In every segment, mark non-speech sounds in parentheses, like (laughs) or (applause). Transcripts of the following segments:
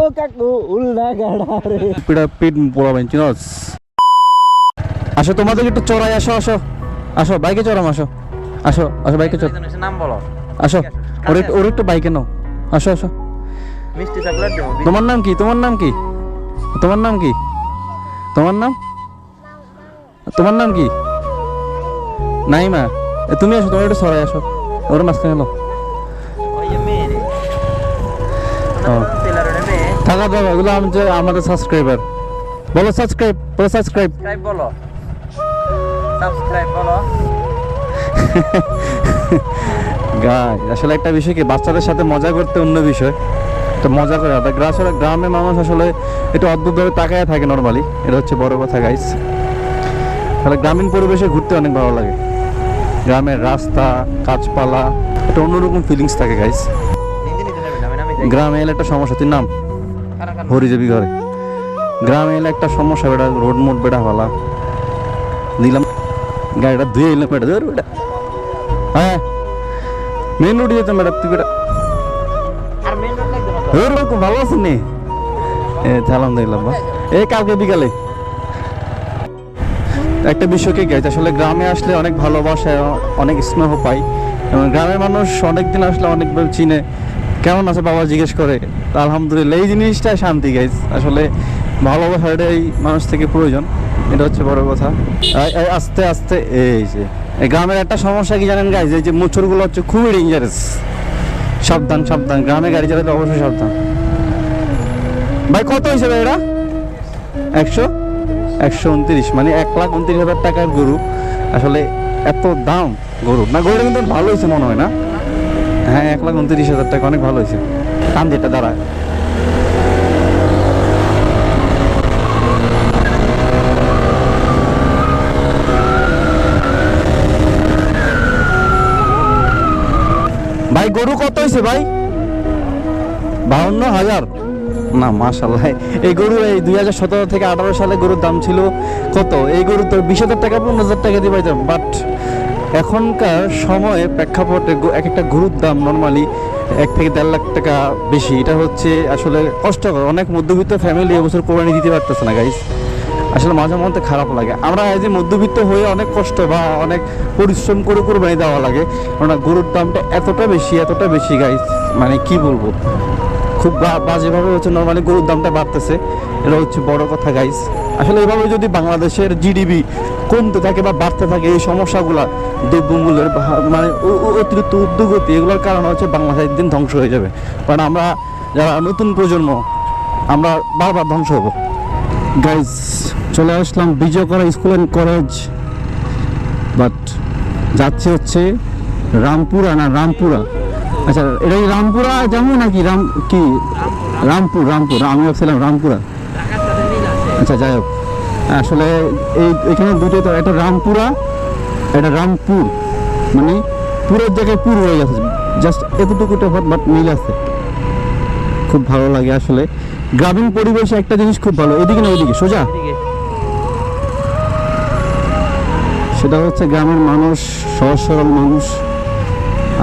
ও কাকু উল্টা গাড়া রে। পিড়া পিট পড়াবেন চিনস আসো তোমাদের একটু চড়াই আসো আসো। আসো বাইকে চড়াম আসো। আসো আসো বাইকে চড় নাম বলো। আসো ওর একটু ওর একটু বাইকে নাও। আসো আসো। মিষ্টি চকলেট দেবো তোমার নাম কি? তোমার নাম কি? তোমার নাম কি? তোমার নাম? তোমার নাম কি? নাই মা তুমি আসো তোমার একটু সরাই আসো। ওর মাঝখানে নাও। ওই মেয়ে ও। থাকা দাও এগুলো আমাদের আমাদের সাবস্ক্রাইবার বলো সাবস্ক্রাইব বলো সাবস্ক্রাইব বলো। সাবস্ক্রাইব বলো। (laughs) গাই আসলে একটা বিষয় কি বাচ্চাদের সাথে মজা করতে অন্য বিষয়। তো মজা করে গ্রাস আসলে গ্রামের মানুষ আসলে একটু অদ্ভুতভাবে তাকায় থাকে নর্মালি এটা হচ্ছে বড় কথা গাইস তাহলে গ্রামীণ পরিবেশে ঘুরতে অনেক ভালো লাগে। গ্রামের রাস্তা গাছপালা একটা অন্যরকম ফিলিংস থাকে গাইস আমি গ্রামে এলে একটা সমস্যা তুই নাম। হরিজবি ঘরে। গ্রামে এলে একটা সমস্যা বেটা রোড মোড বেটা ভালা। দিলাম গাড়িটা ধুয়ে এলাম বেটা ধর বেটা। হ্যাঁ মেন রোডে যেতাম বেটা তুই বেটা। ওরকম ভালো আছেন নি। আলহামদুলিল্লাহ বাহ এই কালকে বিকালে। একটা বিষয় কি গাইছে আসলে গ্রামে আসলে অনেক ভালোবাসা অনেক স্নেহ পাই। এবং গ্রামের মানুষ অনেক দিন আসলে অনেকবার চিনে। কেমন আছে বাবা জিজ্ঞেস করে। তা আলহামদুলিল্লাহ, এই জিনিসটা শান্তি গাইজ আসলে ভালোবাসাটাই মানুষ থেকে প্রয়োজন, এটা হচ্ছে বড় কথা। আস্তে আস্তে, এই যে গ্রামের একটা সমস্যা কি জানেন গাইজ এই যে মুচুরগুলো হচ্ছে খুবই ডেঞ্জারাস সাবধান সাবধান, গ্রামে গাড়ি চালাতে অবশ্যই সাবধান। ভাই, কত হিসেবে এটা? একশো? একশো উনত্রিশ মানে এক লাখ উনত্রিশ হাজার টাকার গরু। আসলে এত দাম গরু না, গরুটা কিন্তু ভালো হয়েছে মনে হয় না। হ্যাঁ এক লাখ উনত্রিশ হাজার টাকা, অনেক ভালো হয়েছে। টান দিয়ে দাঁড়ায়। ভাই, গরু কত হয়েছে ভাই? বাউন্ন হাজার? না মাশাল্লাহ এই গরু এই দুই হাজার সতেরো থেকে আঠারো সালে গরুর দাম ছিল কত? এই গরু তো বিশ হাজার টাকা, পনেরো হাজার টাকা দিয়ে বাট এখনকার সময়ে প্রেক্ষাপটে এক একটা গরুর দাম নর্মালি এক থেকে দেড় লাখ টাকা বেশি। এটা হচ্ছে আসলে কষ্টকর। অনেক মধ্যবিত্ত ফ্যামিলি এবছর কোরবানি দিতে পারতেছে না গাইজ আসলে মাঝে মধ্যে খারাপ লাগে। আমরা এই যে মধ্যবিত্ত হয়ে অনেক কষ্ট বা অনেক পরিশ্রম করে কোরবানি দেওয়া লাগে কারণ গরুর দামটা এতটা বেশি এতটা বেশি গাইজ মানে কি বলব? খুব বাজেভাবে হচ্ছে নর্মালি গরুর দামটা বাড়তেছে। এটা হচ্ছে বড় কথা গাইস আসলে এভাবে যদি বাংলাদেশের জিডিপি কমতে থাকে বা বাড়তে থাকে, এই সমস্যাগুলা দ্রব্যমূল্যের মানে অতিরিক্ত উদ্যোগতি, এগুলোর কারণে হচ্ছে বাংলাদেশ একদিন ধ্বংস হয়ে যাবে। কারণ আমরা যারা নতুন প্রজন্ম, আমরা বারবার ধ্বংস হব। গাইস চলে আসলাম বিজয় করা স্কুল অ্যান্ড কলেজ। বাট যাচ্ছে হচ্ছে রামপুরা না, রামপুরা। আচ্ছা এটা কি রামপুরা যাব নাকি রাম, কি? রামপুর রামপুর, আমি ভাবছিলাম রামপুরা। আচ্ছা যাই হোক। আসলে এই, এখানে দুটো তো একটা রামপুরা একটা রামপুর। মানে পুরের জায়গায় পুর হয়ে গেছে। জাস্ট এতটুকু বাট মিল আছে। খুব ভালো লাগে আসলে। গ্রামীণ পরিবেশে একটা জিনিস খুব ভালো। এদিকে না ওইদিকে? সোজা? সেটা হচ্ছে গ্রামের মানুষ, সহজ সরল মানুষ।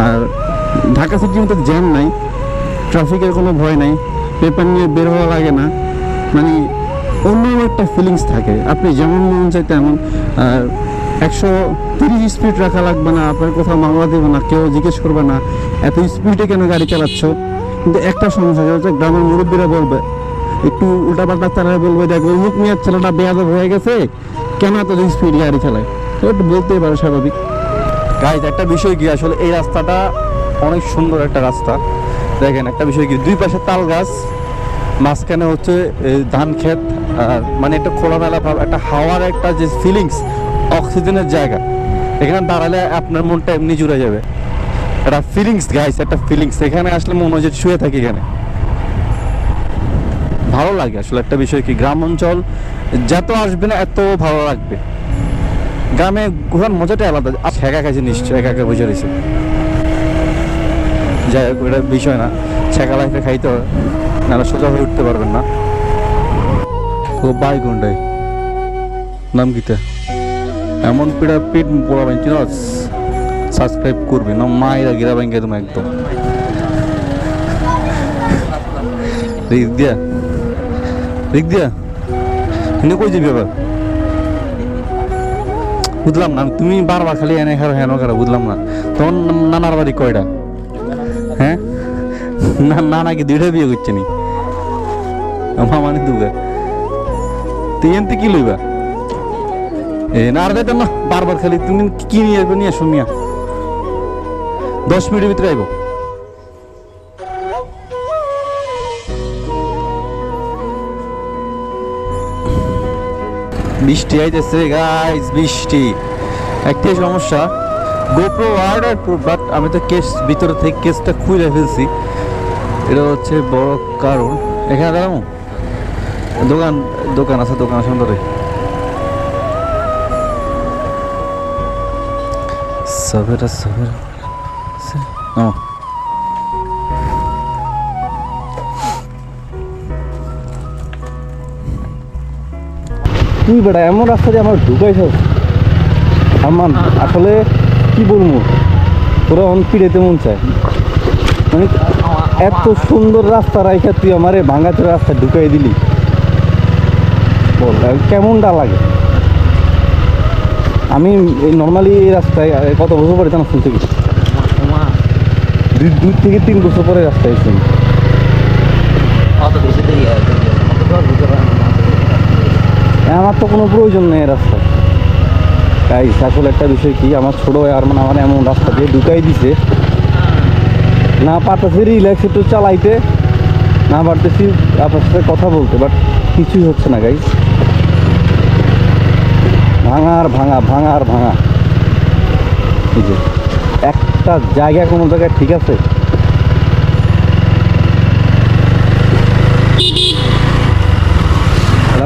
আর ঢাকা সিটির মতো জ্যাম নাই ট্রাফিকের কোনো ভয় নাই পেপার নিয়ে বের হওয়া লাগে না। মানে অন্য একটা ফিলিংস থাকে। আপনি যেমন মন চাই তেমন, আর একশো তিরিশ স্পিড রাখা লাগবে না, আপনার কোথাও মামলা দেবে না, কেউ জিজ্ঞেস করবে না, এত স্পিডে কেন গাড়ি চালাচ্ছ? কিন্তু একটা সমস্যা হচ্ছে গ্রামের মুরব্বীরা বলবে, একটু উল্টাপাল্টা চালায় বলবে, দেখো মুখ নিয়ে ছেলেটা বেয়াদব হয়ে গেছে, কেন এত স্পিড গাড়ি চালায়? একটু বলতেই পারে স্বাভাবিক। গাইজ একটা বিষয় কি, আসলে এই রাস্তাটা অনেক সুন্দর একটা রাস্তা। দেখেন একটা বিষয় কি? দুই পাশে তাল গাছ মাঝখানে হচ্ছে ধান ক্ষেত আর মানে একটা খোলামেলা ভাব একটা হাওয়ার একটা যে ফিলিংস অক্সিজেনের জায়গা। এখানে দাঁড়ালে আপনার মনটা এমনি জুড়ে যাবে। একটা ফিলিংস গাইস একটা ফিলিংস এখানে আসলে মনে হয় যে শুয়ে থাকি এখানে। ভালো লাগে আসলে একটা বিষয় কি? গ্রাম অঞ্চল যত আসবে না এত ভালো লাগবে। গ্রামে ঘোরার মজাটাই আলাদা। আচ্ছা, একা নিশ্চয় একা একা বুঝে রয়েছে। যাই হোক, এটা বিষয় না। ছেঁকা লাইফে খাইতে হবে, নাহলে সোজা হয়ে উঠতে পারবেন না। ও বাই কোনটাই নাম কিটা এমন পিড়া পিট পোড়াবেন চিনস সাবস্ক্রাইব করবি, না মায়েরা গিরা ব্যাংকে তুমি একদম। রিক দিয়া রিক দিয়া, এনে কই যাবি আবার? বুঝলাম না তুমি বারবার খালি এনে হেন বুঝলাম না। তখন নানার বাড়ি কয়টা না নানা কি দুইটা বিয়ে করছে নি? মামানি দুগা। তুই এনতে কি লইবা? এ, না, আর দেখ না, বারবার খালি তুমি কি নিয়ে আসবে, নিয়ে আসো দশ মিনিটের ভিতরে আইব। বৃষ্টি আইতেছে গাইস বৃষ্টি। একটাই সমস্যা গোপ্রো ওয়ার্ডার বাট আমি তো কেস ভিতরে থেকে কেসটা খুলে ফেলছি। এটা হচ্ছে বড় কারণ। এখানে দাঁড়াবো দোকান দোকান আছে, দোকান সুন্দরে তুই বেটা, এমন রাস্তা দিয়ে আমার ঢুকাইছ আমার আসলে কি বলব? তোরা অন পিড়েতে মন চায়। মানে এত সুন্দর রাস্তা রাইখা তুই আমার ভাঙাচোরা রাস্তা ঢুকাই দিলি। বল কেমনটা লাগে? আমি এই নর্মালি এই রাস্তায় কত বছর পরে জানা গেছি ওমা দুই থেকে তিন বছর পরে রাস্তায় এসেছি হয়, আমার তো কোনো প্রয়োজন নেই এই রাস্তায়। তাই আসলে একটা বিষয় কি, আমার ছোট আর মানে আমার এমন রাস্তা দিয়ে ঢুকাই দিছে। না পারতেছি রিল্যাক্স একটু চালাইতে। না পারতেছি আপনার সাথে কথা বলতে বাট কিছুই হচ্ছে না গাই ভাঙার, ভাঙা ভাঙা। আর ভাঙা যে, একটা জায়গা কোনো জায়গায় ঠিক আছে?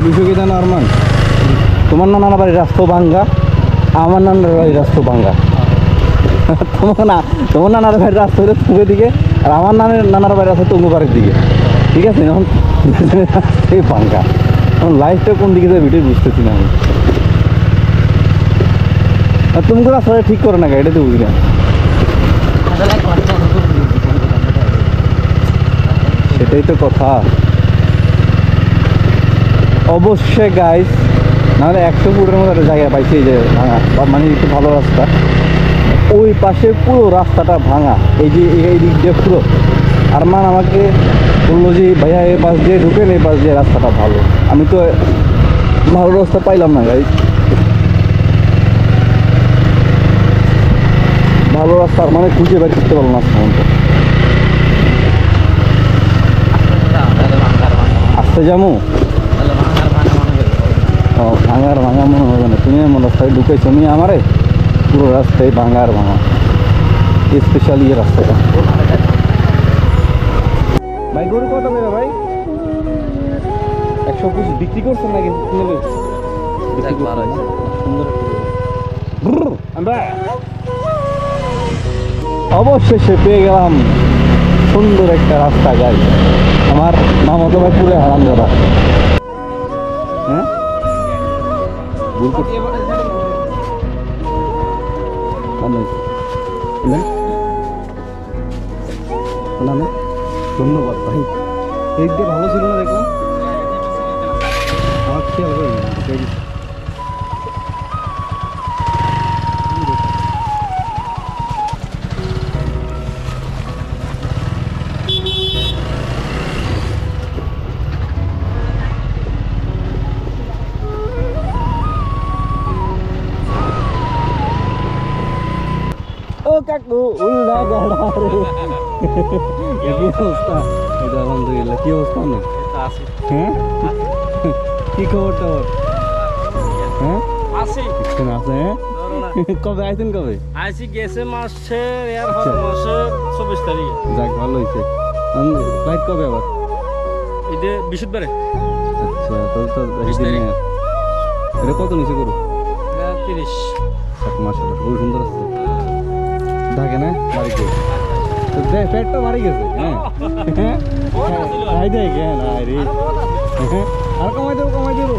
বিষয় জানো আরমান। তোমার নানার বাড়ির রাস্তা ভাঙ্গা আমার নানার বাড়ির রাস্তা ভাঙ্গা তোমার না তোমার নানার বাড়ির রাস্তা হলো তুঙ্গের দিকে, আর আমার নানের, নানার বাড়ির রাস্তা তুঙ্গ বাড়ির দিকে। ঠিক আছে? এখন (laughs) এই ভাঙ্গা এখন লাইফটা কোন দিকে যাবে এটাই বুঝতেছি না আমি। আর তুমি রাস্তাটা ঠিক করে না এটা তো বুঝি না সেটাই তো কথা। অবশ্যই গাইস নাহলে একশো ফুটের মতো একটা জায়গা পাইছি যে মানে একটু ভালো রাস্তা। ওই পাশে পুরো রাস্তাটা ভাঙা। এই যে এই দিক দিয়ে পুরো। আর মান আমাকে বলল যে, ভাইয়া এই পাশ দিয়ে ঢুকেন এই পাশ দিয়ে রাস্তাটা ভালো। আমি তো ভালো রাস্তা পাইলাম না গাইস ভালো রাস্তা মানে খুঁজে বের করতে পারলাম না আসতে যাব? মনে ও, ভাঙার ভাঙা মনে হবে। না তুমি এমন রাস্তায় ঢুকেছো আমি আমারে? পুরো রাস্তায় ভাঙার ভাঙা স্পেশালি এই রাস্তাটা। ভাই গরু কত করে ভাই? একশো পিস বিক্রি করছেন নাকি? নেবে। অবশেষে পেয়ে গেলাম সুন্দর একটা রাস্তা গাই আমার মামাতো ভাই পুরো হারাম দাদা হ্যাঁ? ভুল করছি। হয়েছে। না না? ধন্যবাদ ভাই। এই দিকে ভালো ছিল না দেখলাম। আমার খেয়াল করিনি। কি অবস্থা এটা আলহামদুলিল্লাহ কি অবস্থা না হ্যাঁ কি খবর টবর হ্যাঁ আছি আছে হ্যাঁ কবে আইছেন কবে আইসি গেছে মাসের এর আচ্ছা। হল মাসের চব্বিশ তারিখে যাক ভালো হয়েছে ফ্লাইট কবে আবার ঈদে বৃহস্পতিবারে আচ্ছা তো একদিন। এটা কত নিচে করু এটা তিরিশ মাস খুব সুন্দর আছে থাকে না বাড়িতে পেটটা বাড়ি গেছে। হ্যাঁ। হ্যাঁ। হ্যাঁ। আর কমাই দেবো কমাই দেবো।